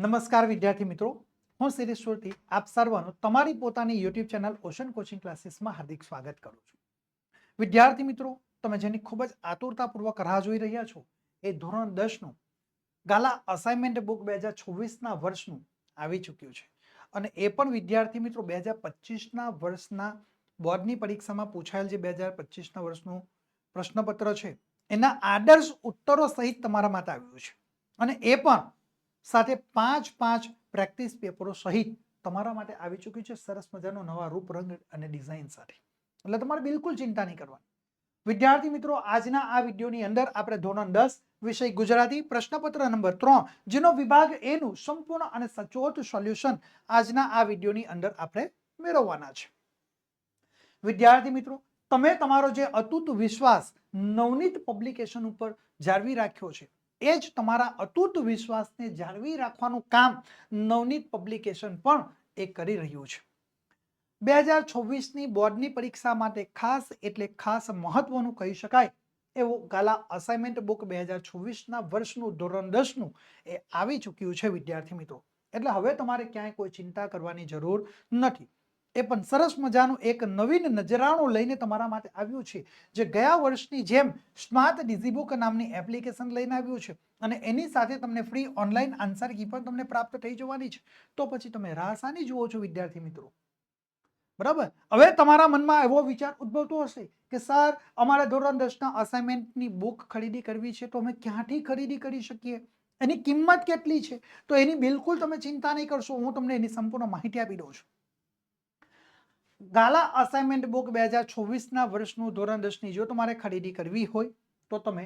નમસ્કાર વિદ્યાર્થી મિત્રો. હું શિરીષ સુરતી આપ સર્વનું તમારી પોતાની યુટ્યુબ ચેનલ ઓશન કોચિંગ ક્લાસીસમાં હાર્દિક સ્વાગત કરું છું. વિદ્યાર્થી મિત્રો, તમે જેની ખૂબ જ આતુરતાપૂર્વક રાહ જોઈ રહ્યા છો, એ ધોરણ દસનું ગાલા અસાઇનમેન્ટ બુક બે હજાર છવ્વીસના વર્ષનું આવી ચૂક્યું છે. અને એ પણ વિદ્યાર્થી મિત્રો બે હજાર પચીસના વર્ષના બોર્ડની પરીક્ષામાં પૂછાયેલ જે બે હજાર પચીસના વર્ષનું પ્રશ્નપત્ર છે, એના આદર્શ ઉત્તરો સહિત તમારા માટે આવ્યું છે. અને એ પણ સાથે પાંચ પાંચ પ્રેક્ટિસ પેપરો સહિત તમારા માટે આવી ચૂક્યું છે. સરસ મજાનો નવા રૂપ રંગ અને ડિઝાઇન સાથે. એટલે તમારે બિલકુલ ચિંતા નહીં કરવાની. વિદ્યાર્થી મિત્રો, આજના આ વિડીયોની અંદર આપણે ધોરણ દસ વિષય ગુજરાતી પ્રશ્નપત્ર નંબર ત્રણ, જેનો વિભાગ એનું સંપૂર્ણ અને સચોટ સોલ્યુશન આજના આ વિડીયોની અંદર આપણે મેળવવાના છે. વિદ્યાર્થી મિત્રો, તમે તમારો જે અતૂટ વિશ્વાસ નવનીત પબ્લિકેશન ઉપર જાળવી રાખ્યો છે એ જ તમારા અતૂટ વિશ્વાસને જાળવી રાખવાનું કામ નવનીત પબ્લિકેશન પણ એ કરી રહ્યું છે. બે હજાર છવ્વીસની બોર્ડની પરીક્ષા માટે ખાસ એટલે ખાસ મહત્વનું કહી શકાય એવો ગાલા અસાઇનમેન્ટ બુક બે હજાર છવ્વીસના વર્ષનું ધોરણ દસનું એ આવી ચૂક્યું છે વિદ્યાર્થી મિત્રો. એટલે હવે તમારે ક્યાંય કોઈ ચિંતા કરવાની જરૂર નથી. એ પણ સરસ મજાનું એક નવીન નજરાણું લઈને તમારા માટે આવ્યું છે. જે ગયા વર્ષની જેમ સ્માર્ટ ડિઝીબુક નામની એપ્લિકેશન લઈને આવ્યું છે અને એની સાથે તમને ફ્રી ઓનલાઈન આન્સર કી પણ તમને પ્રાપ્ત થઈ જવાની છે. તો પછી તમે રાસાની જુઓ છો, વિદ્યાર્થી મિત્રો. બરાબર? હવે તમારા મનમાં એવો વિચાર ઉદ્ભવતો હશે કે, સર, અમારે ધોરણ દસના અસાઇનમેન્ટની બુક ખરીદી કરવી છે, તો અમે ક્યાંથી ખરીદી કરી શકીએ? એની કિંમત કેટલી છે? તો એની બિલકુલ તમે ચિંતા નહીં કરશો, હું તમને એની સંપૂર્ણ માહિતી આપી દઉં છું. ગાલા અસાઇનમેન્ટ બુક બે હજાર છવ્વીસના વર્ષનું ધોરણ દસની, જો તમારે ખરીદી કરવી હોય, તો તમે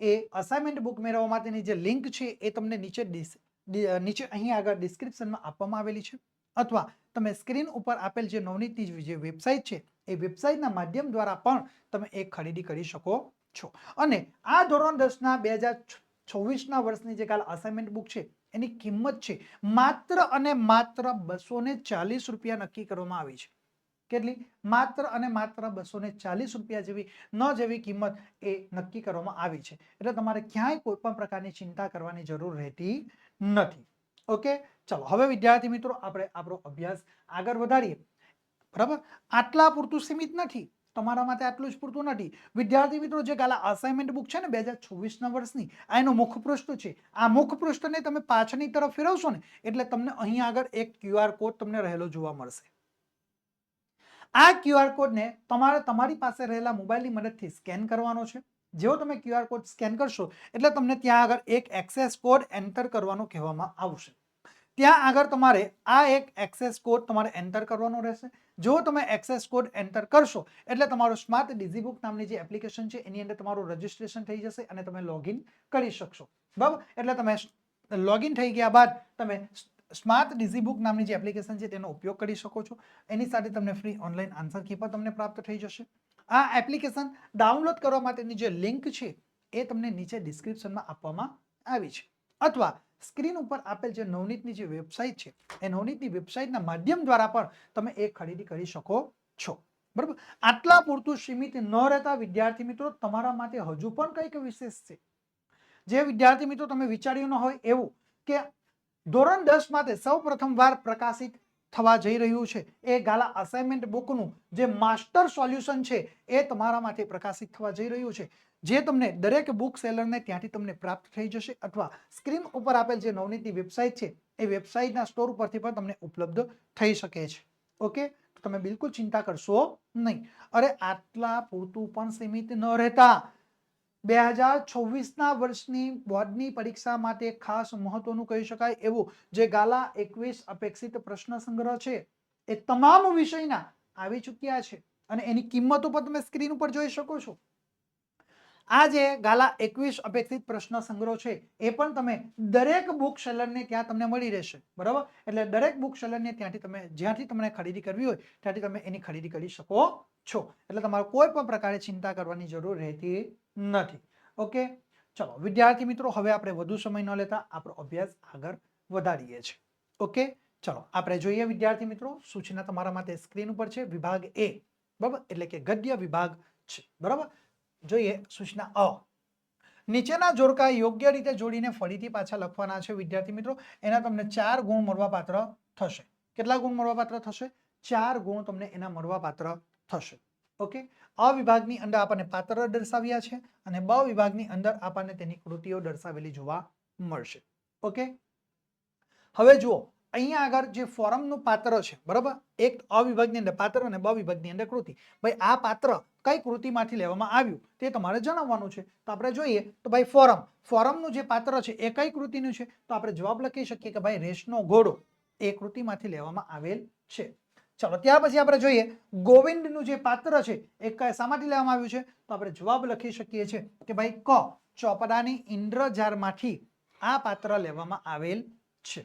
એ અસાઇનમેન્ટ બુક મેળવવા માટેની જે લિંક છે, એ તમને નીચે નીચે અહીં આગળ ડિસ્ક્રિપ્શનમાં આપવામાં આવેલી છે. અથવા તમે સ્ક્રીન ઉપર આપેલ જે નવનીતની જે વેબસાઇટ છે, એ વેબસાઇટના માધ્યમ દ્વારા પણ તમે એ ખરીદી કરી શકો છો. અને આ ધોરણ દસના બે હજાર છવ્વીસના વર્ષની જે કાલ અસાઇનમેન્ટ બુક છે, એની કિંમત છે, માત્ર અને માત્ર બસો ચાલીસ રૂપિયા નક્કી કરવામાં આવી છે. કેટલી? માત્ર અને માત્ર બસો ચાલીસ રૂપિયા જેવી, ન જેવી કિંમત એ નક્કી કરવામાં આવી છે. એટલે તમારે ક્યાંય કોઈ પણ પ્રકારની ચિંતા કરવાની જરૂર રહેતી નથી. ઓકે? ચલો, હવે વિદ્યાર્થી મિત્રો, આપણે આપણો અભ્યાસ આગળ વધારીએ. બરાબર? આટલા પૂરતું સીમિત નથી. તમારા માટે આટલું જ પૂરતું નથી. વિદ્યાર્થી મિત્રો, જે ગાલા અસાઇનમેન્ટ બુક છે ને, બે હજાર છવ્વીસના વર્ષની આ એનું મુખપૃષ્ઠ છે. આ મુખપૃષ્ઠને તમે પાછળની તરફ ફેરવશો ને, એટલે તમને અહીં આગળ એક ક્યુઆર કોડ તમને રહેલો જોવા મળશે. આ ક્યુઆર કોડને તમારે તમારી પાસે રહેલા મોબાઈલની મદદથી સ્કેન કરવાનો છે. જેવો તમે ક્યુઆર કોડ સ્કેન કરશો, એટલે તમને ત્યાં આગળ એક એક્સેસ કોડ એન્ટર કરવાનો કહેવામાં આવશે. ત્યાં આગળ તમારે આ એક એક્સેસ કોડ તમારે એન્ટર કરવાનો રહેશે. જો તમે એક્સેસ કોડ એન્ટર કરશો, એટલે તમારો સ્માર્ટ ડિઝીબુક નામની જે એપ્લિકેશન છે, એની અંદર તમારું રજિસ્ટ્રેશન થઈ જશે અને તમે લોગિન કરી શકશો. બરાબર? એટલે તમે લોગિન થઈ ગયા બાદ તમે સ્માર્ટ ડિઝીબુક નામની જે એપ્લિકેશન છે તેનો ઉપયોગ કરી શકો છો. એની સાથે તમને ફ્રી ઓનલાઈન આન્સર કી પણ તમને પ્રાપ્ત થઈ જશે. આ એપ્લિકેશન ડાઉનલોડ કરવા માટેની જે લિંક છે એ તમને નીચે ડિસ્ક્રિપ્શનમાં આપવામાં આવી છે. અથવા સ્ક્રીન ઉપર આપેલ જે નવનીતની જે વેબસાઇટ છે, એ નવનીતની વેબસાઇટના માધ્યમ દ્વારા પણ તમે એ ખરીદી કરી શકો છો. બરાબર? આટલા પૂરતું સીમિત ન રહેતા વિદ્યાર્થી મિત્રો, તમારા માટે હજુ પણ કંઈક વિશેષ છે. જે વિદ્યાર્થી મિત્રો તમે વિચાર્યું ન હોય એવું કે ધોરણ દસ માટે સૌ પ્રથમવાર પ્રકાશિત થવા જઈ રહ્યું છે. એ ગાલા અસાઇનમેન્ટ બુકનું જે માસ્ટર સોલ્યુશન છે, એ તમારા માટે પ્રકાશિત થવા જઈ રહ્યું છે. જે તમને દરેક બુક સેલરને ત્યાંથી તમને પ્રાપ્ત થઈ જશે અથવા સ્ક્રીન ઉપર આપેલ જે નવનીતની વેબસાઇટ છે, એ વેબસાઇટના સ્ટોર ઉપરથી પણ તમને ઉપલબ્ધ થઈ શકે છે. ઓકે? તો તમે બિલકુલ ચિંતા કરશો નહીં. અરે, આટલા પૂરતું પણ સીમિત ન રહેતા. બે હજાર છવ્વીસના વર્ષની બોર્ડની પરીક્ષા માટે ખાસ મહત્વનું કહી શકાય એવું જે ગાલા એકવીસ અપેક્ષિત પ્રશ્ન સંગ્રહ છે, એ તમામ વિષયના આવી ચૂક્યા છે અને એની કિંમતો પણ તમે સ્ક્રીન ઉપર જોઈ શકો છો. આ જે ગાલા એકવીસ અપેક્ષિત પ્રશ્ન સંગ્રહ છે, એ પણ તમે દરેક બુક સેલરને ત્યાં તમને મળી રહેશે, બરાબર? એટલે દરેક બુક સેલરને ત્યાંથી તમે, જ્યાંથી તમને ખરીદી કરવી હોય, ત્યાંથી તમે એની ખરીદી કરી શકો છો. એટલે તમારે કોઈ પણ પ્રકારે ચિંતા કરવાની જરૂર રહેતી નથી. ઓકે? ચલો, વિદ્યાર્થી મિત્રો, હવે આપણે વધુ સમય ન લેતા આપણો અભ્યાસ આગળ વધારીએ છીએ. ઓકે? ચલો, આપણે જોઈએ વિદ્યાર્થી મિત્રો, સૂચના તમારા માટે સ્ક્રીન ઉપર છે. વિભાગ એ, બરાબર? એટલે કે ગદ્ય વિભાગ છે. બરાબર? જોઈએ સૂચના અ. નીચેના જોડકા યોગ્ય રીતે જોડીને ફરીથી પાછા લખવાના છે વિદ્યાર્થી મિત્રો. એના તમને ચાર ગુણ મળવાપાત્ર થશે. કેટલા ગુણ મળવાપાત્ર થશે? ચાર ગુણ તમને એના મળવાપાત્ર થશે. ઓકે અ વિભાગની અંદર આપણને પાત્ર દર્શાવ્યા છે અને બ વિભાગની અંદર આપણને તેની કૃતિઓ દર્શાવેલી જોવા મળશે. ઓકે હવે જુઓ, અહીંયા આગળ જે ફોરમનું પાત્ર છે, બરાબર? એક અ વિભાગની અંદર પાત્ર અને બ વિભાગની અંદર કૃતિ. ભાઈ, આ પાત્ર કઈ કૃતિમાંથી લેવામાં આવ્યું તે તમારે જણાવવાનું છે. તો આપણે જોઈએ, તો ભાઈ, ફોરમ. ફોરમનું જે પાત્ર છે, એ કઈ કૃતિનું છે? તો આપણે જવાબ લખી શકીએ કે ભાઈ, રેશનો ઘોડો એ કૃતિમાંથી લેવામાં આવેલ છે. ચલો, ત્યાર પછી આપણે જોઈએ ગોવિંદનું જે પાત્ર છે, એ કયા માટે લેવામાં આવ્યું છે? તો આપણે જવાબ લખી શકીએ છીએ કે ભાઈ, ક, ચોપડાની ઇન્દ્રજારમાંથી આ પાત્ર લેવામાં આવેલ છે.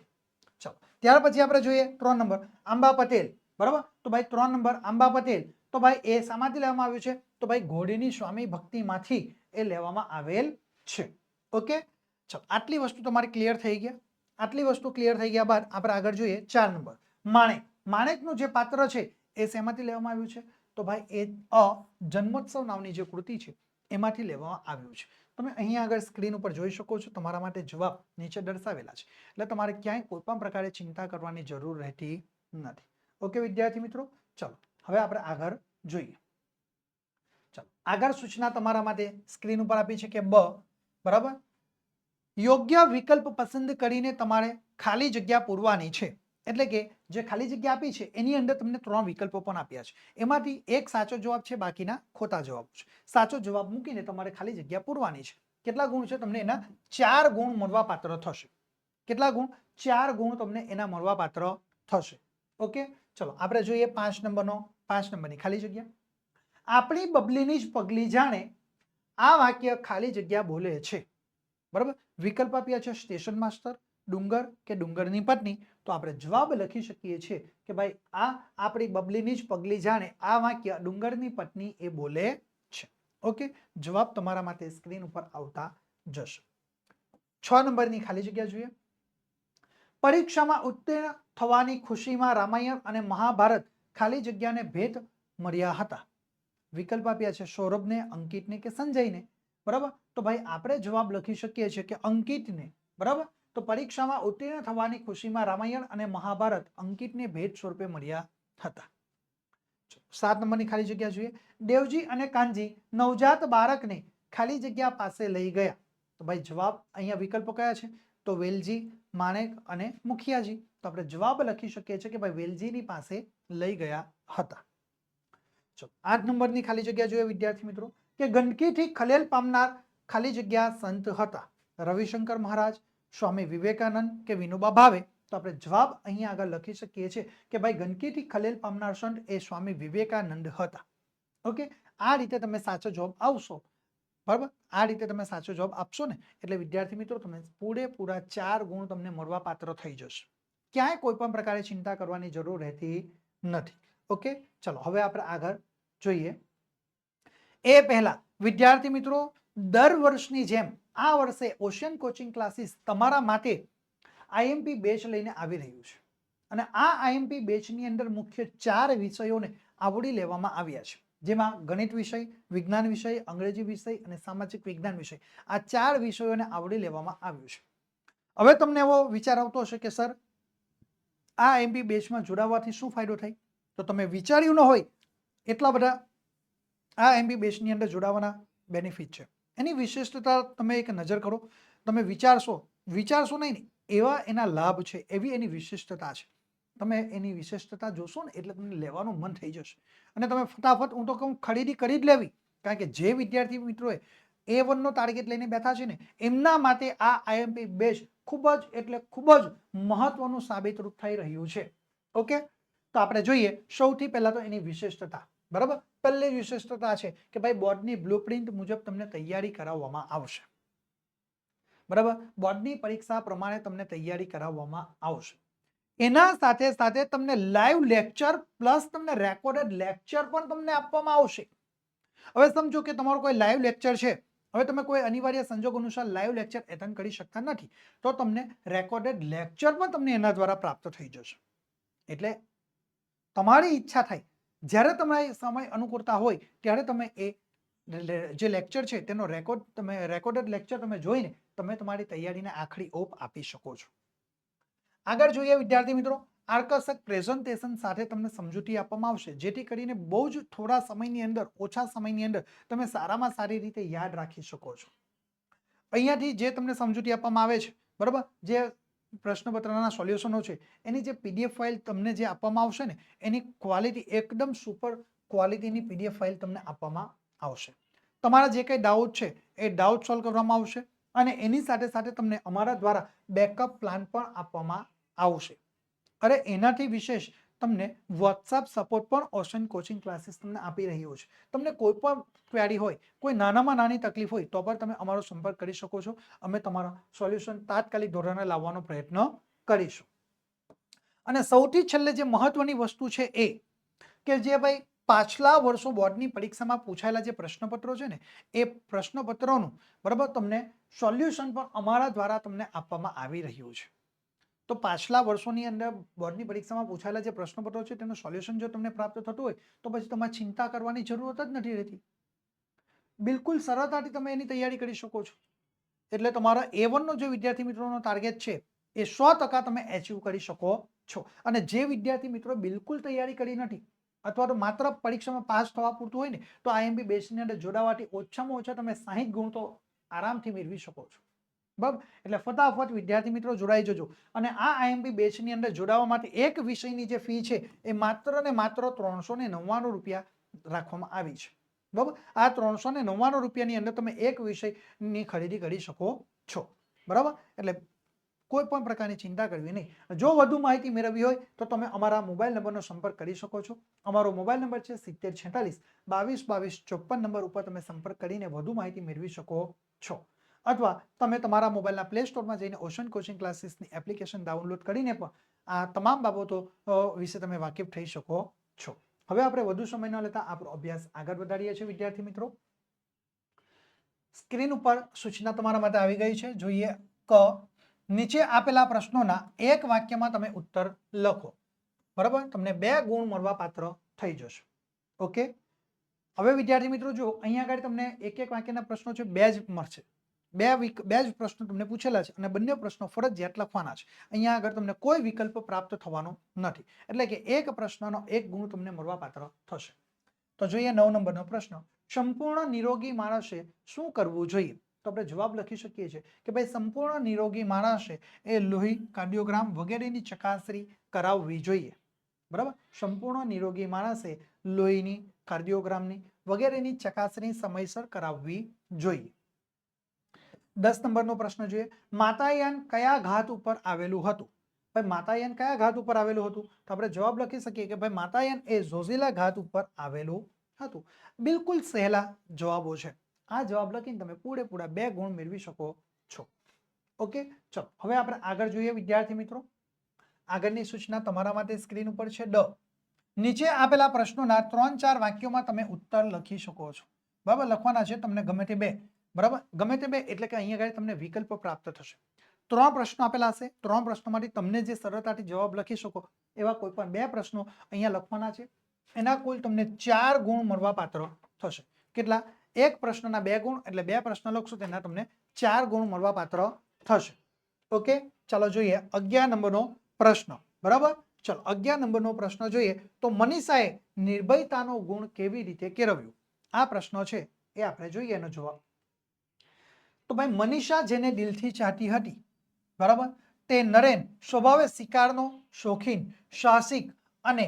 ચલો, ત્યાર પછી આપણે જોઈએ ત્રણ નંબર, આંબા પટેલ. બરાબર? તો ભાઈ, ત્રણ નંબર, આંબા પટેલ. તો ભાઈ, એ શામાંથી લેવામાં આવ્યું છે? તો ભાઈ, ઘોડીની સ્વામી ભક્તિમાંથી એ લેવામાં આવેલ છે. ઓકે? ચલો, આટલી વસ્તુ તમારી ક્લિયર થઈ ગયા. આટલી વસ્તુ ક્લિયર થઈ ગયા બાદ આપણે આગળ જોઈએ ચાર નંબર. માણેક. માણેકનું જે પાત્ર છે એ શેમાંથી લેવામાં આવ્યું છે? તો ભાઈ, એ અ જન્મોત્સવ નામની જે કૃતિ છે, એમાંથી લેવામાં આવ્યું છે. તમે અહીંયા આગળ સ્ક્રીન ઉપર જોઈ શકો છો, તમારા માટે જવાબ નીચે દર્શાવેલા છે. એટલે તમારે ક્યાંય કોઈ પણ પ્રકારે ચિંતા કરવાની જરૂર રહેતી નથી. ઓકે, વિદ્યાર્થી મિત્રો? ચલો, હવે આપણે આગળ જોઈએ. ચલો, આગળ સૂચના તમારા માટે સ્ક્રીન ઉપર આપી છે કે બ, બરાબર? યોગ્ય વિકલ્પ પસંદ કરીને તમારે ખાલી જગ્યા પૂરવાની છે. એટલે કે જે ખાલી જગ્યા આપી છે, એની અંદર તમને ત્રણ વિકલ્પો પણ આપ્યા છે. એમાંથી એક સાચો જવાબ છે, બાકીના ખોટા જવાબ છે. સાચો જવાબ મૂકીને તમારે ખાલી જગ્યા પૂરવાની છે. કેટલા ગુણ છે તમને એના? ચાર ગુણ મળવા પાત્ર થશે. કેટલા ગુણ? ચાર ગુણ તમને એના મળવા પાત્ર થશે. ઓકે? ચલો, આપણે જોઈએ પાંચ નંબરનો, પાંચ નંબરની ખાલી જગ્યા. આપણી બબલીની જ પગલી જાણે આ વાક્ય ખાલી જગ્યા બોલે છે. બરાબર? વિકલ્પ આપ્યા છે સ્ટેશન માસ્ટર ડુંગર કે ડુંગરની પત્ની. તો આપણે જવાબ લખી શકીએ છીએ કે ભાઈ આ આપણી બબલીની જ પગલી જાણે આ વાક્ય ડુંગરની પત્ની એ બોલે છે. ઓકે? જવાબ તમારા માટે સ્ક્રીન ઉપર આવતા જશે. છ નંબરની ખાલી જગ્યા જોઈએ. પરીક્ષામાં ઉત્તીર્ણ થવાની ખુશીમાં રામાયણ અને મહાભારત ખાલી જગ્યાને ભેટ મળ્યા હતા. વિકલ્પ આપ્યા છે સૌરભને, અંકિતને કે સંજયને. બરાબર? તો ભાઈ આપણે જવાબ લખી શકીએ છીએ કે અંકિતને. બરાબર? તો પરીક્ષામાં ઉત્તીર્ણ થવાની ખુશીમાં રામાયણ અને મહાભારત અંકિતને ભેટ સ્વરૂપે મળ્યા હતા. સાત નંબરની ખાલી જગ્યા જોઈએ. દેવજી અને કાનજી નવજાત બાળકને ખાલી જગ્યા પાસે લઈ ગયા. તો ભાઈ જવાબ અહીંયા વિકલ્પો કયા છે? તો વેલજી, માણેક અને મુખિયાજી. તો આપણે જવાબ લખી શકીએ છીએ કે ભાઈ વેલજીની પાસે લઈ ગયા હતા. ચલો આઠ નંબરની ખાલી જગ્યા જોઈએ વિદ્યાર્થી મિત્રો. કે ગંદકીથી ખલેલ પામનાર ખાલી જગ્યા સંત હતા. રવિશંકર મહારાજ સ્વામી વિવેકાનંદ કે વિનોબા ભાવે? તો આપણે જવાબ અહીંયા આગળ લખી શકીએ છીએ કે ભાઈ ગંદકીથી ખલેલ પામનાર સંત એ સ્વામી વિવેકાનંદ હતા. ઓકે? આ રીતે તમે સાચો જવાબ આવશો બરાબર? આ રીતે તમે સાચો જવાબ આપશો ને, એટલે વિદ્યાર્થી મિત્રો તમે પૂરેપૂરા ચાર ગુણ તમને મળવા પાત્ર થઈ જશે. ક્યાંય કોઈ પણ પ્રકારે ચિંતા કરવાની જરૂર રહેતી નથી. ઓકે? ચલો, હવે આપણે આગળ જોઈએ. એ પહેલા, વિદ્યાર્થી મિત્રો દર વર્ષની જેમ આ વર્ષે ઓશિયન કોચિંગ ક્લાસીસ તમારા માટે આઈએમપી બેચ લઈને આવી રહ્યું છે. અને આ આઈએમપી બેચની અંદર મુખ્ય ચાર વિષયોને આવરી લેવામાં આવ્યા છે. જેમાં ગણિત વિષય, વિજ્ઞાન વિષય, અંગ્રેજી વિષય અને સામાજિક વિજ્ઞાન વિષય આ ચાર વિષયોને આવરી લેવામાં આવ્યું છે. હવે તમને એવો વિચાર આવતો હશે કે, સર, આ આઈએમપી બેચમાં જોડાવવાથી શું ફાયદો થાય? તો તમે વિચાર્યું ન હોય એટલા બધા આ એમપી બેચની અંદર જોડાવાના બેનિફિટ છે. એની વિશિષ્ટતા તમે એક નજર કરો, તમે વિચારશો વિચારશો નહીં, એવા એના લાભ છે, એવી એની વિશિષ્ટતા છે. તમે એની વિશિષ્ટતા જોશો ને એટલે તમને લેવાનું મન થઈ જશે. અને તમે ફટાફટ, હું તો કહું, ખરીદી કરી જ લેવી. કારણ કે જે વિદ્યાર્થી મિત્રોએ એ વનનો ટાર્ગેટ લઈને બેઠા છે ને, એમના માટે આ આઈએમપી બેચ ખૂબ જ એટલે ખૂબ જ મહત્વનું સાબિતરૂપ થઈ રહ્યું છે. ઓકે તો આપણે જોઈએ, સૌથી પહેલાં તો એની વિશિષ્ટતા. બરાબર? પહેલી વિશિષ્ટતા છે કે ભાઈ બોર્ડની બ્લુપ્રિન્ટ મુજબ તમને તૈયારી કરાવવામાં આવશે. બરાબર? બોર્ડની પરીક્ષા પ્રમાણે તમને તૈયારી કરાવવામાં આવશે. એના સાથે સાથે તમને લાઈવ લેક્ચર પ્લસ તમને રેકોર્ડેડ લેક્ચર પણ તમને આપવામાં આવશે. હવે સમજો કે તમારો કોઈ લાઈવ લેક્ચર છે. હવે તમે કોઈ અનિવાર્ય સંજોગ અનુસાર લાઈવ લેક્ચર એટેન્ડ કરી શકતા નથી. તો તમને રેકોર્ડેડ લેક્ચર પણ તમને એના દ્વારા પ્રાપ્ત થઈ જશે. એટલે તમારી ઈચ્છા થાય જ્યારે તમારી સમય અનુકૂળતા હોય, ત્યારે તમે એ જે લેક્ચર છે, તેનો રેકોર્ડ તમે રેકોર્ડેડ લેક્ચર તમે જોઈને તમે તમારી તૈયારીને આખરી ઓપ આપી શકો છો. આગળ જોઈએ વિદ્યાર્થી મિત્રો, આકર્ષક પ્રેઝન્ટેશન સાથે તમને સમજૂતી આપવામાં આવશે, જેથી કરીને બહુ જ થોડા સમયની અંદર, ઓછા સમયની અંદર તમે સારામાં સારી રીતે યાદ રાખી શકો છો. અહીંયાથી જે તમને સમજૂતી આપવામાં આવે છે, બરાબર? જે પ્રશ્નપત્રના સોલ્યુશનો છે, એની જે પીડીએફ ફાઇલ તમને જે આપવામાં આવશે ને, એની ક્વોલિટી એકદમ સુપર ક્વોલિટીની પીડીએફ ફાઇલ તમને આપવામાં આવશે. તમારા જે કંઈ ડાઉટ છે, એ ડાઉટ સોલ્વ કરવામાં આવશે અને એની સાથે સાથે તમને અમારા દ્વારા બેકઅપ પ્લાન પણ આપવામાં આવશે. અરે, એનાથી વિશેષ તમને વોટ્સઅપ સપોર્ટ પણ ઓશન કોચિંગ ક્લાસીસ તમને આપી રહ્યો છે. તમને કોઈ પણ ક્વેરી હોય, કોઈ નાનામાં નાની તકલીફ હોય, તો પણ તમે અમારો સંપર્ક કરી શકો છો. અમે તમારા સોલ્યુશન તાત્કાલિક ધોરણે લાવવાનો પ્રયત્ન કરીશું. અને સૌથી છેલ્લે જે મહત્વની વસ્તુ છે એ કે જે ભાઈ પાછલા વર્ષો બોર્ડની પરીક્ષામાં પૂછાયેલા જે પ્રશ્નપત્રો છે ને, એ પ્રશ્નપત્રોનું બરાબર તમને સોલ્યુશન પણ અમારા દ્વારા તમને આપવામાં આવી રહ્યું છે. તો પાછલા વર્ષોની અંદર બોર્ડની પરીક્ષામાં પૂછાયેલા જે પ્રશ્નપત્રો છે, તેનું સોલ્યુશન જો તમને પ્રાપ્ત થતું હોય, તો પછી તમારે ચિંતા કરવાની જરૂરત જ નથી રહેતી. બિલકુલ સરળતાથી તમે એની તૈયારી કરી શકો છો. એટલે તમારા એ વનનો જે વિદ્યાર્થી મિત્રોનો ટાર્ગેટ છે, એ સો ટકા તમે એચીવ કરી શકો છો. અને જે વિદ્યાર્થી મિત્રો બિલકુલ તૈયારી કરી નથી, અથવા તો માત્ર પરીક્ષામાં પાસ થવા પૂરતું હોય ને, તો આઈએમબી બેસની અંદર જોડાવાથી ઓછામાં ઓછા તમે સાહીઠ ગુણ તો આરામથી મેળવી શકો છો. બરાબર એટલે ફટાફટ વિદ્યાર્થી મિત્રો જોડાઈ જજો. અને આ આઈએમપી બેચની અંદર જોડાવા માટે એક વિષયની જે ફી છે, એ માત્ર ને માત્ર ત્રણસો નવ્વાણું રૂપિયા રાખવામાં આવી છે. બરાબર આ ત્રણસો ને નવ્વાણું રૂપિયાની અંદર તમે એક વિષયની ખરીદી કરી શકો છો. બરાબર? એટલે કોઈ પણ પ્રકારની ચિંતા કરવી નહીં. જો વધુ માહિતી મેળવવી હોય, તો તમે અમારા મોબાઈલ નંબરનો સંપર્ક કરી શકો છો. અમારો મોબાઈલ નંબર છે સિત્તેર છેતાલીસ, બાવીસ બાવીસ ચોપન નંબર ઉપર તમે સંપર્ક કરીને વધુ માહિતી મેળવી શકો છો. અથવા તમે તમારા મોબાઈલના પ્લે સ્ટોરમાં જઈને ઓશન કોચિંગ ક્લાસીસની એપ્લિકેશન ડાઉનલોડ કરીને પણ આ તમામ બાબતો વિશે તમે વાકેફ થઈ શકો છો. હવે આપણે વધુ સમય ન લેતા આપણો અભ્યાસ આગળ વધારીએ છીએ, વિદ્યાર્થી મિત્રો. સ્ક્રીન ઉપર સૂચના તમારા માટે આવી ગઈ છે. જોઈએ ક. નીચે આપેલા પ્રશ્નોના એક વાક્યમાં તમે ઉત્તર લખો. બરાબર? તમને બે ગુણ મળવા પાત્ર થઈ જશે. ઓકે? હવે વિદ્યાર્થી મિત્રો જો અહીંયા આગળ તમને એક એક વાક્યના પ્રશ્નો છે, બે જ મળશે. બે બે જ પ્રશ્નો તમને પૂછેલા છે અને બંને પ્રશ્નો ફરજિયાત લખવાના છે. અહીંયા આગળ તમને કોઈ વિકલ્પ પ્રાપ્ત થવાનો નથી. એટલે કે એક પ્રશ્નનો એક ગુણ તમને મળવાપાત્ર થશે. તો જોઈએ નવ નંબરનો પ્રશ્ન. સંપૂર્ણ નિરોગી માણસે શું કરવું જોઈએ? તો આપણે જવાબ લખી શકીએ છીએ કે ભાઈ સંપૂર્ણ નિરોગી માણસે એ લોહી, કાર્ડિયોગ્રામ વગેરેની ચકાસણી કરાવવી જોઈએ. બરાબર? સંપૂર્ણ નિરોગી માણસે લોહીની, કાર્ડિયોગ્રામની વગેરેની ચકાસણી સમયસર કરાવવી જોઈએ. દસ નંબરનો પ્રશ્ન જોઈએ. માતાયાન કયા ઘાત ઉપર આવેલું હતું? ભાઈ, માતાયાન કયા ઘાત ઉપર આવેલું હતું? તો આપણે જવાબ લખી શકીએ કે ભાઈ, માતાયાન એ ઝોઝીલા ઘાત ઉપર આવેલું હતું. બિલકુલ સહેલા જવાબો છે. આ જવાબ લખીને તમે પૂરેપૂરા બે ગુણ મેળવી શકો છો. ઓકે? ચલો, હવે આપણે આગળ જોઈએ વિદ્યાર્થી મિત્રો. આગળની સૂચના તમારા માટે સ્ક્રીન ઉપર છે. ડ. નીચે આપેલા પ્રશ્નોના ત્રણ ચાર વાક્યોમાં તમે ઉત્તર લખી શકો છો. બરાબર? લખવાના છે તમને ગમે તે બે. બરાબર? ગમે તે બે, એટલે કે અહીંયા આગળ તમને વિકલ્પ પ્રાપ્ત થશે. ત્રણ પ્રશ્નો આપેલા હશે. ત્રણ પ્રશ્નોમાંથી તમને જે સરળતાથી જવાબ લખી શકો, એવા કોઈ પણ બે પ્રશ્નો અહીંયા લખવાના છે. એના કુલ તમને ચાર ગુણ મળવા પાત્ર થશે. કેટલા? એક પ્રશ્નના બે ગુણ, એટલે બે પ્રશ્ન લખશો તેના તમને ચાર ગુણ મળવા પાત્ર થશે. ઓકે? ચાલો જોઈએ અગિયાર નંબરનો પ્રશ્ન. બરાબર? ચલો, અગિયાર નંબરનો પ્રશ્ન જોઈએ તો મનીષાએ નિર્ભયતાનો ગુણ કેવી રીતે કેળવ્યો? આ પ્રશ્ન છે, એ આપણે જોઈએ એનો જવાબ. તો ભાઈ મનીષા જેને દિલથી ચાહતી હતી, બરાબર? તે નરેન સ્વભાવે શિકારનો, શોખીન, સાહસિક અને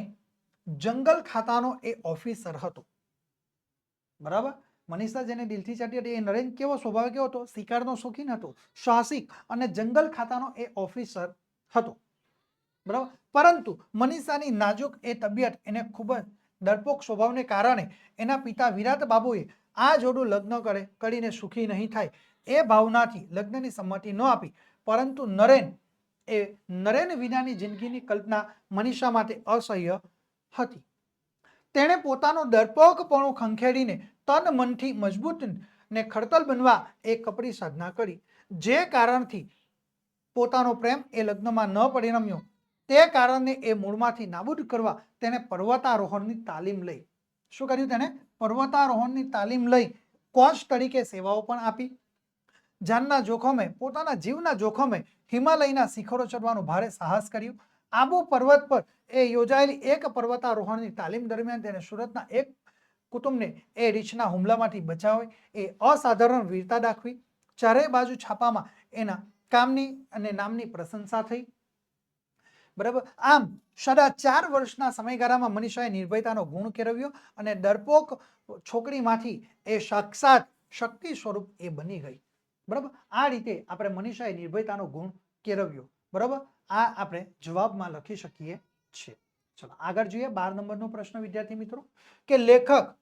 જંગલ ખાતાનો એ ઓફિસર હતો. બરાબર? મનીષા જેને દિલથી ચાટી હતી એ નરેન કેવો સ્વભાવ કેવો હતો? શિકારનો, શોખીન હતો, સાહસિક અને જંગલ ખાતાનો એ ઓફિસર હતો. બરાબર? પરંતુ મનીષાની નાજુક એ તબિયત એને ખૂબ જ ડરપોક સ્વભાવને કારણે એના પિતા વિરાટ બાબુએ આ જોડું લગ્ન કરે, કરીને સુખી નહીં થાય. એ ભાવનાથી, લગ્નની સંમતિ ન આપી, પરંતુ નરેન એ નરેન વિનાની જિંદગીની કલ્પના મનીષા માટે અસહ્ય હતી. તેણે પોતાનો ડરપોકપણું ખંખેડીને તન મનથી મજબૂત ને ખડતલ બનવા એ કપરી સાધના કરી. જે કારણથી પોતાનો પ્રેમ એ લગ્નમાં ન પરિણમ્યો તે કારણે એ મૂળમાંથી નાબૂદ કરવા તેણે પર્વતારોહણની તાલીમ લઈ. શું કર્યું તેણે? પર્વતારોહણની તાલીમ લઈ કોચ તરીકે સેવાઓ પણ આપી. જાનના જોખમે, પોતાના જીવના જોખમે હિમાલયના શિખરો ચડવાનું ભારે સાહસ કર્યું. આબુ પર્વત પર એ યોજાયેલી એક પર્વતારોહણની તાલીમ દરમિયાન તેને સુરતના એક કુટુંબને એ રીછના હુમલામાંથી બચાવે, એ અસાધારણ વીરતા દાખવી. ચારેય બાજુ છાપામાં એના કામની અને નામની પ્રશંસા થઈ. બરાબર? આમ, સાડા ચાર વર્ષના સમયગાળામાં મનીષાએ નિર્ભયતાનો ગુણ કેળવ્યો અને ડરપોક છોકરીમાંથી એ સાક્ષાત શક્તિ સ્વરૂપ એ બની ગઈ. બરાબર? આ રીતે આપણે મનીષાએ નિર્ભયતાનો ગુણ કેળવ્યો. બરાબર? આ આપણે જવાબમાં લખી શકીએ છીએ. ચલો, આગળ જોઈએ બાર નંબરનો પ્રશ્ન, વિદ્યાર્થી મિત્રો. કે લેખક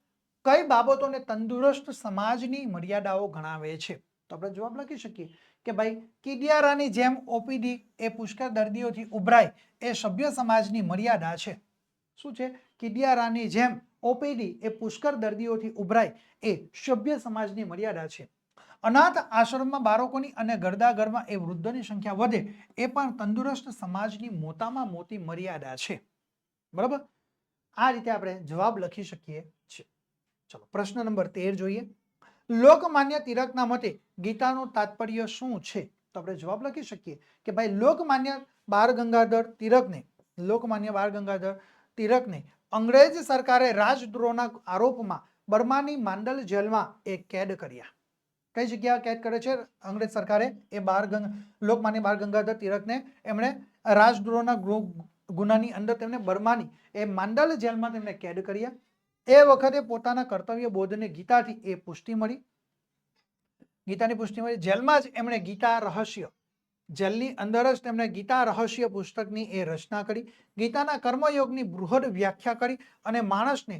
કઈ બાબતોને તંદુરસ્ત સમાજની મર્યાદાઓ ગણાવે છે? તો આપણે જવાબ લખી શકીએ કે ભાઈ કિડિયારાની જેમ ઓપીડી એ પુષ્કળ દર્દીઓથી ઉભરાય, એ સભ્ય સમાજની મર્યાદા છે. શું છે? કિડિયારાની જેમ ઓપીડી એ પુષ્કળ દર્દીઓથી ઉભરાય, એ સભ્ય સમાજની મર્યાદા છે. અનાથ આશ્રમમાં બાળકોની અને ગરદાઘરમાં ઘરમાં એ વૃદ્ધોની સંખ્યા વધે, એ પણ તંદુરસ્ત સમાજની મોટામાં મોટી મર્યાદા છે. બરાબર? આ રીતે આપણે જવાબ લખી શકીએ છીએ. ચલો, પ્રશ્ન નંબર તેર જોઈએ. લોકમાન્ય તિલકના મતે ગીતાનું તાત્પર્ય શું છે? તો આપણે જવાબ લખી શકીએ કે ભાઈ, લોકમાન્ય બાળ ગંગાધર તિલકને, લોકમાન્ય બાળ ગંગાધર તિલકને અંગ્રેજ સરકારે રાજદ્રોહના આરોપમાં બર્માની માંડલ જેલમાં એ કેદ કર્યા. કઈ જગ્યા કેદ કરે છે? અંગ્રેજ સરકારે એ બાર લોકમાન્ય બાળ ગંગાધર તિલકને એમણે રાજદ્રોહના ગુનાની અંદર તેમને બર્માની, એ માંડલ જેલમાં તેમને કેદ કર્યા. એ વખતે પોતાના કર્તવ્ય બોધને ગીતાથી એ પુષ્ટિ મળી. ગીતાની પુષ્ટિ મળી. જેલમાં જ એમણે ગીતા રહસ્ય, જેલની અંદર જ તેમણે ગીતા રહસ્ય પુસ્તકની એ રચના કરી. ગીતાના કર્મયોગની બૃહદ વ્યાખ્યા કરી અને માણસને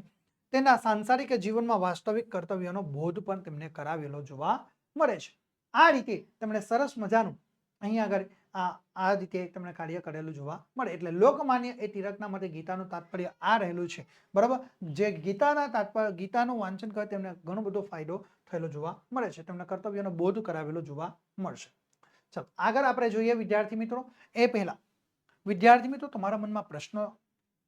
તેના સાંસારિક જીવનમાં વાસ્તવિક કર્તવ્યનો બોધ પણ તેમને કરાવેલો જોવા મળે છે. આ રીતે તેમણે સરસ મજાનું અહીંયા આગળ આ આ રીતે તેમણે કાર્ય કરેલું જોવા મળે. એટલે લોકમાન્ય એ તિલકના મતે ગીતાનું તાત્પર્ય આ રહેલું છે. બરાબર? જે ગીતાના તાત્પર્ય, ગીતાનું વાંચન કરે તેમને ઘણો બધો ફાયદો થયેલો જોવા મળે છે. તેમને કર્તવ્યનો બોધ કરાવેલો જોવા મળશે. ચાલો, આગળ આપણે જોઈએ વિદ્યાર્થી મિત્રો. એ પહેલા, વિદ્યાર્થી મિત્રો, તમારા મનમાં પ્રશ્ન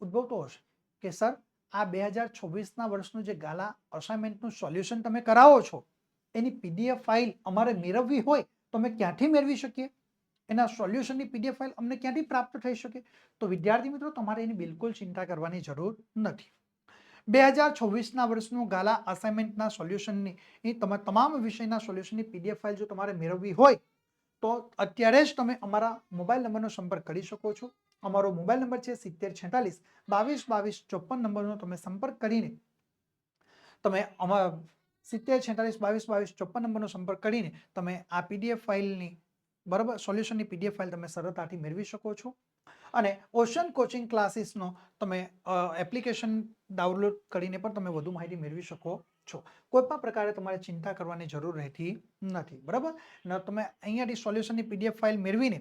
ઉદ્ભવતો હશે કે, સર આ બે હજાર છવ્વીસના વર્ષનું જે ગાલા અસાઇનમેન્ટનું સોલ્યુશન તમે કરાવો છો, એની પીડીએફ ફાઇલ અમારે મેળવવી હોય તો અમે ક્યાંથી મેળવી શકીએ? એના સોલ્યુશનની પીડીએફ ફાઇલ અમને ક્યાંથી પ્રાપ્ત થઈ શકે? તો વિદ્યાર્થી મિત્રો, તમારે એની બિલકુલ ચિંતા કરવાની જરૂર નથી. બે હજાર છવ્વીસના વર્ષનું ગાલા અસાઇનમેન્ટના સોલ્યુશનની, એ તમા, તમામ વિષયના સોલ્યુશનની પીડીએફ ફાઇલ જો તમારે મેળવવી હોય, તો અત્યારે જ તમે અમારા મોબાઈલ નંબરનો સંપર્ક કરી શકો છો. અમારો મોબાઈલ નંબર છે સિત્તેર છેતાલીસ. બાવીસ બાવીસ ચોપન નંબરનો તમે સંપર્ક કરીને તમે અમારા સિત્તેર છેતાલીસ બાવીસ બાવીસ ચોપન નંબરનો સંપર્ક કરીને તમે આ પીડીએફ ફાઇલની બરાબર સોલ્યુશનની પીડીએફ ફાઇલ તમે સરળતાથી મેળવી શકો છો. અને ઓશન કોચિંગ ક્લાસીસનો તમે એપ્લિકેશન ડાઉનલોડ કરીને પણ તમે વધુ માહિતી મેળવી શકો છો. કોઈ પણ પ્રકારે તમારે ચિંતા કરવાની જરૂર રહેતી નથી. બરાબર? તમે અહીંયાથી સોલ્યુશનની પીડીએફ ફાઇલ મેળવીને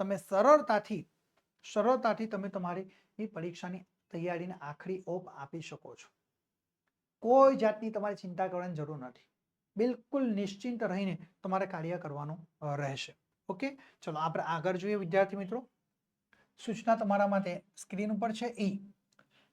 તમે સરળતાથી સરળતાથી તમે તમારી પરીક્ષાની તૈયારીને આખરી ઓપ આપી શકો છો. કોઈ જાતની તમારે ચિંતા કરવાની જરૂર નથી. બિલકુલ નિશ્ચિંત રહીને તમારે કાર્ય કરવાનું રહેશે. ઓકે? ચલો, આપણે આગળ જોઈએ વિદ્યાર્થી મિત્રો. સૂચના તમારા માટે સ્ક્રીન ઉપર છે ઈ.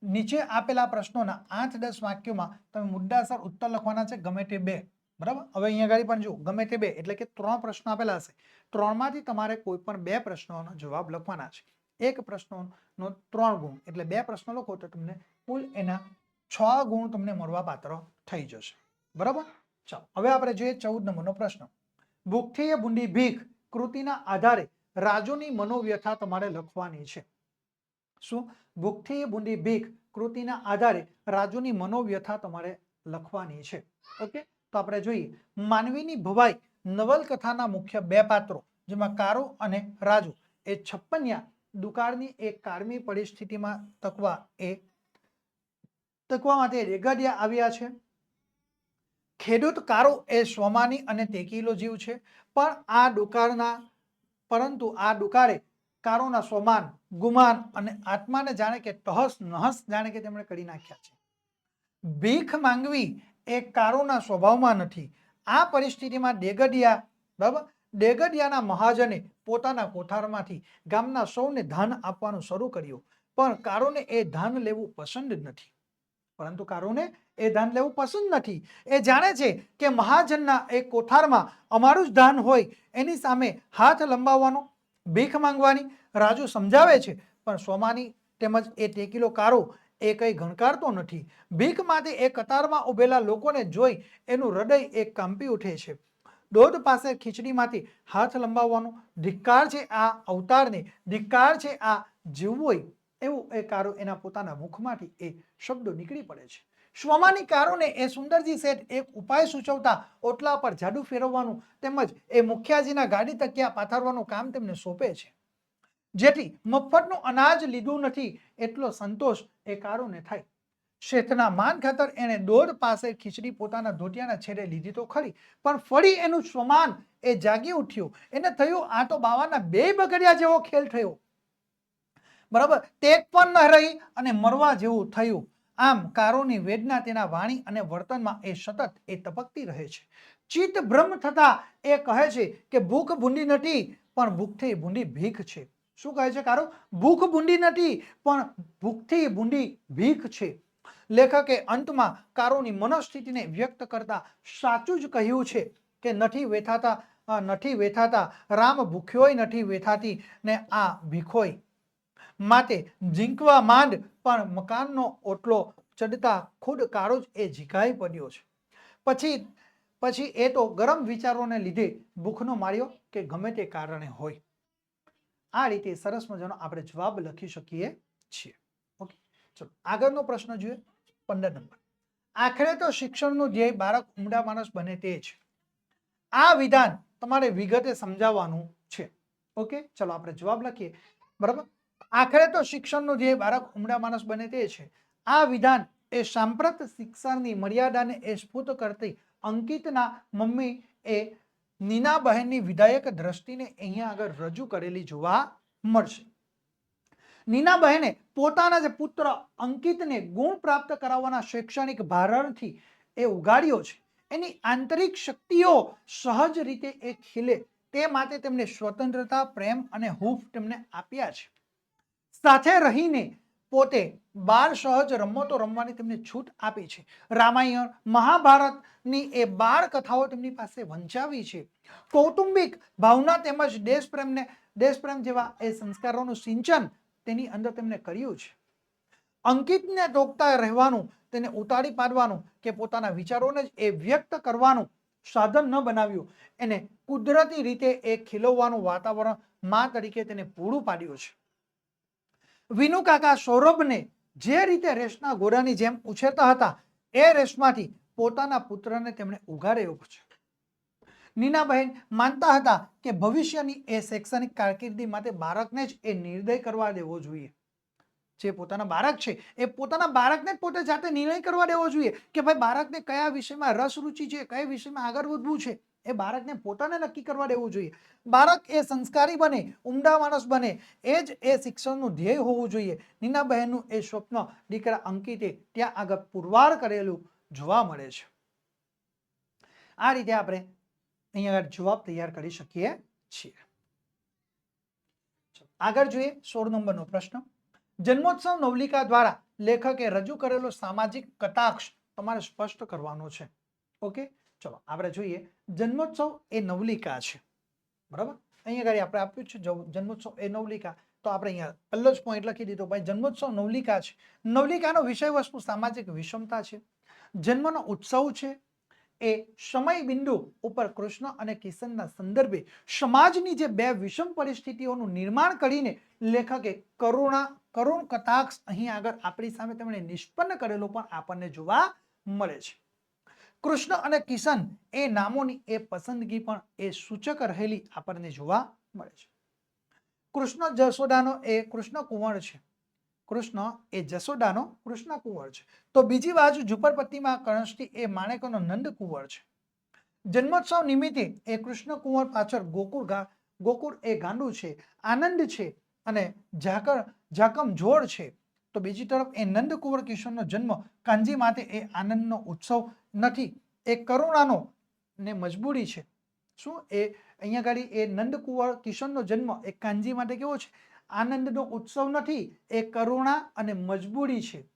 નીચે આપેલા પ્રશ્નોના આઠ દસ વાક્યોમાં તમે મુદ્દાસર ઉત્તર લખવાના છે, ગમે તે બે. બરાબર? હવે અહીંયા આગળ પણ જુઓ. ગમે તે બે, એટલે કે ત્રણ પ્રશ્નો આપેલા હશે. ત્રણમાંથી તમારે કોઈ પણ બે પ્રશ્નોનો જવાબ લખવાના છે. એક પ્રશ્નોનો ત્રણ ગુણ. એટલે બે પ્રશ્નો લખો તો તમને કુલ એના છ ગુણ તમને મળવા પાત્ર થઈ જશે. બરાબર? ચાલો, હવે આપણે જોઈએ ચૌદ નંબરનો પ્રશ્ન. ભૂખથી બુંદી ભીખ કૃતિના આધારે રાજુની મનોવ્યથા તમારે લખવાની છે. શું? ભૂખથી બુંદી ભીખ કૃતિના આધારે રાજુની મનોવ્યથા તમારે લખવાની છે. ઓકે? તો આપણે જોઈએ. માનવીની ભવાઈ નવલકથાના મુખ્ય બે પાત્રો, જેમાં કારો અને રાજુ, એ છપ્પનિયા દુકાળની એક કારમી પરિસ્થિતિમાં તકવા એ તકવા માટે રેગડિયા આવ્યા છે. ખેડૂત કારો એ સ્વમાની અને તેકીલો જીવ છે. પણ આ દુકાળના, પરંતુ આ દુકાળે કારોના સ્વમાન ગુમાન અને આત્માને જાણે કે તહસ નહસ જાણે કે તેમણે કરી નાખ્યા છે. ભીખ માંગવી એ કારોના સ્વભાવમાં નથી. આ પરિસ્થિતિમાં ડેગડિયા બરાબર? ડેગડિયાના મહાજને પોતાના કોઠારમાંથી ગામના સૌને ધાન આપવાનું શરૂ કર્યું, પણ કારોને એ ધાન લેવું પસંદ નથી. પરંતુ કારુને એ ધાન લેવું પસંદ નથી. એ જાણે છે કે મહાજનના એ કોઠારમાં અમારું જ ધાન હોય, એની સામે હાથ લંબાવવાનો, ભીખ માંગવાની રાજુ સમજાવે છે, પણ સોમાની તેમજ એ ટેકીલો કારો એ કંઈ ગણકારતો નથી. ભીખ માટે એ કતારમાં ઉભેલા લોકોને જોઈ એનું હૃદય એક કાંપી ઉઠે છે. દોધ પાસે ખીચડીમાંથી હાથ લંબાવવાનો. ધિક્કાર છે આ અવતારને, ધિક્કાર છે આ જીવવોય એવું એ કારો એના પોતાના મુખમાંથી એ શબ્દો નીકળી પડે છે. સ્વમાની કારોને એ સુંદરજી શેઠ એક ઉપાય સૂચવતા ઓટલા પર જાડુ ફેરવવાનું તેમજ એ મુખિયાજીના ગાડી તકિયા પાથરવાનું કામ તેમને સોંપે છે. જેથી મફતનું અનાજ લીધું નથી એટલો સંતોષ એ કારોને થાય. શેઠના માન ખાતર એણે દોઢ પાસે ખીચડી પોતાના ધોતિયાના છેડે લીધી તો ખરી, પણ ફરી એનું સ્વમાન એ જાગી ઉઠ્યું. એને થયું આ તો બાવાના બે બગડ્યા જેવો ખેલ થયો. બરાબર? ટેક પણ ન રહી અને મરવા જેવું થયું. આમ કારોની વેદના તેના વાણી અને વર્તનમાં એ સતત એ તપકતી રહે છે. ચિત્ત ભ્રમ થતા એ કહે છે કે ભૂખ ભૂંડી નથી, પણ ભૂખથી ભૂંડી ભીખ છે. શું કહે છે કારો? ભૂખ ભૂંડી નથી, પણ ભૂખથી ભૂંડી ભીખ છે. લેખકે અંતમાં કારોની મનોસ્થિતિને વ્યક્ત કરતા સાચું જ કહ્યું છે કે નથી વેથાતા નથી વેથાતા, રામ ભૂખ્યોય નથી વેથાતી ને આ ભીખોય. માટે ઝીંકવા માંડ, પણ મકાનનો ઓટલો ચડતા ખુદ કાળો જ એ ઝીકાઈ પડ્યો છે. પછી પછી એ તો ગરમ વિચારોને લીધે ભૂખનો માર્યો કે ગમે તે કારણે હોય. આ રીતે સરસ મજાનો આપણે જવાબ લખી શકીએ છીએ. ઓકે, ચલો, આગળનો પ્રશ્ન જોઈએ. પંદર નંબર આખરે તો શિક્ષણનું ધ્યેય બાળક ઊંડા માણસ બને તે છે આ વિધાન તમારે વિગતે સમજાવવાનું છે. ઓકે? ચલો આપણે જવાબ લખીએ. બરાબર? આખરે તો શિક્ષણનું ધ્યેય બાળક ઊંડા માણસ બને તે છે. આ વિધાન એ સાંપ્રત શિક્ષણની મર્યાદાને એ સ્ફૂત કરતી અંકિતના મમ્મી એ નીના બહેનની વિધાયક દ્રષ્ટિને અહીંયા આગળ રજૂ કરેલી જોવા મળશે. નીના બહેને પોતાના જે પુત્ર અંકિતને ગુણ પ્રાપ્ત કરાવવાના શૈક્ષણિક ભારણથી એ ઉગાડ્યો છે. એની આંતરિક શક્તિઓ સહજ રીતે એ ખીલે તે માટે તેમને સ્વતંત્રતા, પ્રેમ અને હૂફ તેમને આપ્યા છે. સાથે રહીને પોતે બાર સહજ રમતો રમવાની તેમને છૂટ આપી છે. રામાયણ મહાભારતની એ બાર કથાઓ તેમની પાસે વંચાવી છે. કૌટુંબિક ભાવના તેમજ દેશપ્રેમને, દેશપ્રેમ જેવા એ સંસ્કારોનું સિંચન તેની અંદર તેમણે કર્યું છે. અંકિતને ટોકતા રહેવાનું, તેને ઉતારી પાડવાનું કે પોતાના વિચારોને જ એ વ્યક્ત કરવાનું સાધન ન બનાવ્યું. એને કુદરતી રીતે એ ખીલવવાનું વાતાવરણમાં તરીકે તેને પૂરું પાડ્યું છે. વિનુ કાકા સૌરભને જે રીતે રેશના ઘોડાની જેમ ઉછેરતા હતા, એ રેશમાંથી પોતાના પુત્રને તેમણે ઉગાડ્યો છે. નીનાબહેન માનતા હતા કે ભવિષ્યની એ શૈક્ષણિક કારકિર્દી માટે બાળકને જ એ નિર્દય કરવા દેવો જોઈએ. જે પોતાના બાળક છે, એ પોતાના બાળકને જ પોતે જાતે નિર્ણય કરવા દેવો જોઈએ કે ભાઈ બાળકને કયા વિષયમાં રસ રુચિ છે, કયા વિષયમાં આગળ વધવું છે, એ બાળકને પોતાને નક્કી કરવા દેવું જોઈએ. બાળક એ સંસ્કારી બને, ઉમદા માણસ બને, એ જ એ શિક્ષણનું ધ્યેય હોવું જોઈએ. નીના બહેનનું એ સ્વપ્ન દીકરા અંકિતે ત્યાં આગળ પુરવાર કરેલું જોવા મળે છે. આ રીતે આપણે અહીંયા જવાબ તૈયાર કરી શકીએ છીએ. આગળ જોઈએ સોળ નંબરનો પ્રશ્ન. જન્મોત્સવ નવલિકા દ્વારા લેખકે રજૂ કરેલો સામાજિક કટાક્ષ તમારે સ્પષ્ટ કરવાનો છે. ઓકે? ચલો, આપણે જોઈએ જન્મોત્સવ એ નવલિકા છે. બરાબર? અહીંયા આગળ આપણે આપ્યું છે જન્મોત્સવ એ નવલિકા. તો આપણે અહીંયા પહેલો જ પોઈન્ટ લખી દીધો. ભાઈ, જન્મોત્સવ નવલિકા છે. નવલિકાનો વિષય વસ્તુ સામાજિક વિષમતા છે. જન્મનો ઉત્સવ છે. એ સમય બિંદુ ઉપર કૃષ્ણ અને કિશનના સંદર્ભે સમાજની જે બે વિષમ પરિસ્થિતિઓનું નિર્માણ કરીને લેખકે કરુણા, કરુણ કટાક્ષ અહીં આગળ આપણી સામે તેમણે નિષ્પન્ન કરેલો પણ આપણને જોવા મળે છે. કૃષ્ણ અને કિશન એ નામોની એ પસંદગી પણ એ સૂચક રહેલી આપણને જોવા મળે છે. કૃષ્ણ જશોદાનો એ કૃષ્ણ કુંવર છે. કૃષ્ણ એ જસોડાનો કૃષ્ણ કુંવર છે. તો બીજી બાજુ ઝુંપડપટ્ટીમાં કણષ્ટી એ માણેકનો નંદ કુંવર છે. જન્મોત્સવ નિમિત્તે એ કૃષ્ણ કુંવર પાછળ ગોકુળ ગોકુળ એ ગાંડું છે, આનંદ છે અને ઝાકર ઝાકમ જોડ છે. તો બીજી તરફ એ નંદકુંવર કિશોરનો જન્મ કાંજી માટે એ આનંદનો ઉત્સવ નથી, એ કરુણાનો ને મજબૂરી છે. શું એ અહીંયા ગાડી એ નંદકુંવર કિશોરનો જન્મ એ કાંજી માટે કેવો છે? આનંદનો ઉત્સવ નથી, એ કરુણા અને મજબૂરી છે.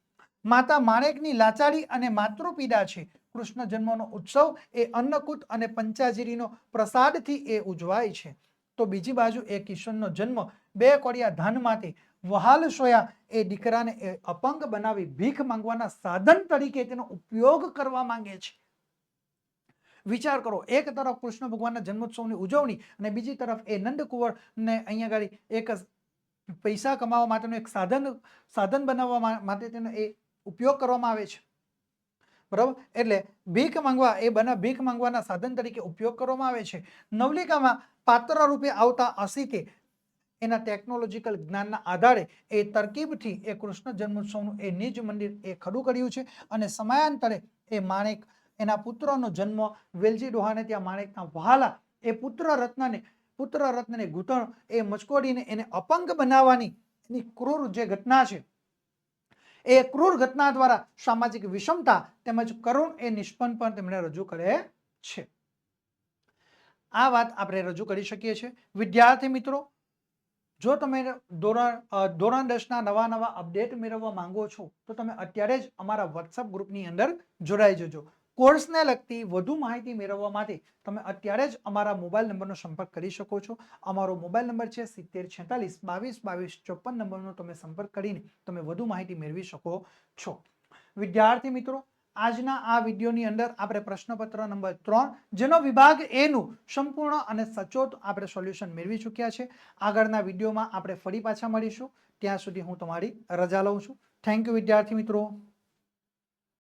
માતા માણેકની લાચારી અને માતૃપીડા છે. કૃષ્ણ જન્મનો ઉત્સવ એ અન્નકૂટ અને પંચાજીરીનો પ્રસાદથી એ ઉજવાય છે. તો બીજી બાજુ એ કિશનનો જન્મ બે કોડિયા ધન માટે વહાલ સોયા એ દીકરાને એ અપંગ બનાવી ભીખ માંગવાના સાધન તરીકે તેનો ઉપયોગ કરવા માંગે છે. વિચાર કરો, એક તરફ કૃષ્ણ ભગવાનના જન્મોત્સવની ઉજવણી અને બીજી તરફ એ નંદકુંવરને અહીંયા આગળ એક પૈસા કમાવા માટેનું એક સાધન સાધન બનાવવા માટે તેનો એ ઉપયોગ કરવામાં આવે છે. બરાબર? એટલે ભીખ માંગવા, એ બના, ભીખ માંગવાના સાધન તરીકે ઉપયોગ કરવામાં આવે છે. નવલિકામાં પાત્ર રૂપે આવતા અસીતે એના ટેકનોલોજીકલ જ્ઞાનના આધારે એ તરકીબથી એ કૃષ્ણ જન્મોત્સવનું એ નિજ મંદિર એ ખડું કર્યું છે અને સમયાંતરે એ માણેક એના પુત્રનો જન્મ વેલજી ડોહાને ત્યાં માણેકના વહાલા એ પુત્ર રત્નને પુત્ર રત્નને ઘૂંટણ એ મચકોડીને એને અપંગ બનાવવાની એની ક્રૂર જે ઘટના છે, એ ક્રૂર ઘટના દ્વારા સામાજિક વિષમતા તેમજ કરુણ એ નિષ્પન્ન પણ તેમણે રજૂ કરે છે. આ વાત આપણે રજૂ કરી શકીએ છીએ. વિદ્યાર્થી મિત્રો, જો તમે ધોરણ ધોરણ દસના નવા નવા અપડેટ મેળવવા માંગો છો, તો તમે અત્યારે જ અમારા વોટ્સઅપ ગ્રુપની અંદર જોડાઈ જજો. કોર્સને લગતી વધુ માહિતી મેળવવા માટે તમે અત્યારે જ અમારા મોબાઈલ નંબરનો સંપર્ક કરી શકો છો. અમારો મોબાઈલ નંબર છે સિત્તેર છેતાલીસ બાવીસ બાવીસ ચોપન નંબરનો તમે સંપર્ક કરીને તમે વધુ માહિતી મેળવી શકો છો. વિદ્યાર્થી મિત્રો, આજના આ વિડીયોની અંદર આપણે પ્રશ્નપત્ર નંબર ત્રણ, જેનો વિભાગ એનું સંપૂર્ણ અને સચોટ આપણે સોલ્યુશન મેળવી ચૂક્યા છે. આગળના વિડીયોમાં આપણે ફરી પાછા મળીશું. ત્યાં સુધી હું તમારી રજા લઉં છું. થેન્ક યુ વિદ્યાર્થી મિત્રો.